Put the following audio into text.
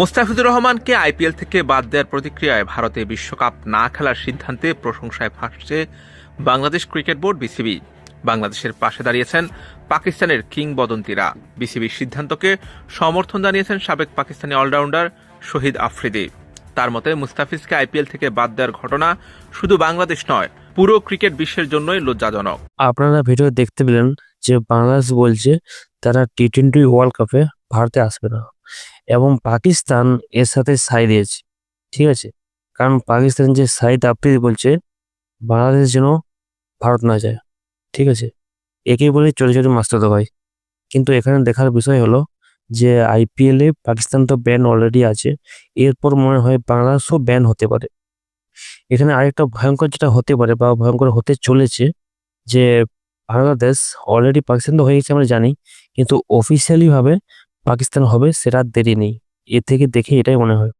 মোস্তাফিজুর রহমানকে আইপিএল থেকে বাদ দেওয়ার প্রতিক্রিয়ায় ভারতে বিশ্বকাপ না খেলার সিদ্ধান্তে প্রশংসায় ফাঁসছে বাংলাদেশ ক্রিকেট বোর্ড বিসিবি। বাংলাদেশের পাশে দাঁড়িয়েছেন পাকিস্তানের কিংবদন্তিরা। বিসিবির সিদ্ধান্তকে সমর্থন জানিয়েছেন সাবেক পাকিস্তানি অলরাউন্ডার শহীদ আফ্রিদি। তার মতে, মুস্তাফিজকে আইপিএল থেকে বাদ দেওয়ার ঘটনা শুধু বাংলাদেশ নয়, পুরো ক্রিকেট বিশ্বের জন্যই লজ্জাজনক। আপনারা ভিডিও দেখতে পেলেন যে বাংলাদেশ বলছে তারা টি টোয়েন্টি ওয়ার্ল্ড কাপে ভারতে আসবে না। এবং পাকিস্তান এর সাথে সাই দিয়েছে। ঠিক আছে? কারণ পাকিস্তান যে সাইড আফ্রিদি বলছে, বাংলাদেশ যেন ভারত না যায়। ঠিক আছে? একেই বলে চলে চলে মাস্টার ভাই। কিন্তু এখানে দেখার বিষয় হলো যে আইপিএল পাকিস্তান তো ব্যান অলরেডি আছে। এরপর মনে হয় বাংলাদেশও ব্যান হতে পারে। এখানে আরেকটা ভয়ঙ্কর যেটা হতে পারে বা ভয়ঙ্কর হতে চলেছে যে বাংলাদেশ অলরেডি পাকিস্তান তো হয়ে গেছে আমরা জানি, কিন্তু অফিসিয়ালি ভাবে পাকিস্তান হবে সেটা দেরি নেই। এ থেকে দেখে এটাই মনে হয়।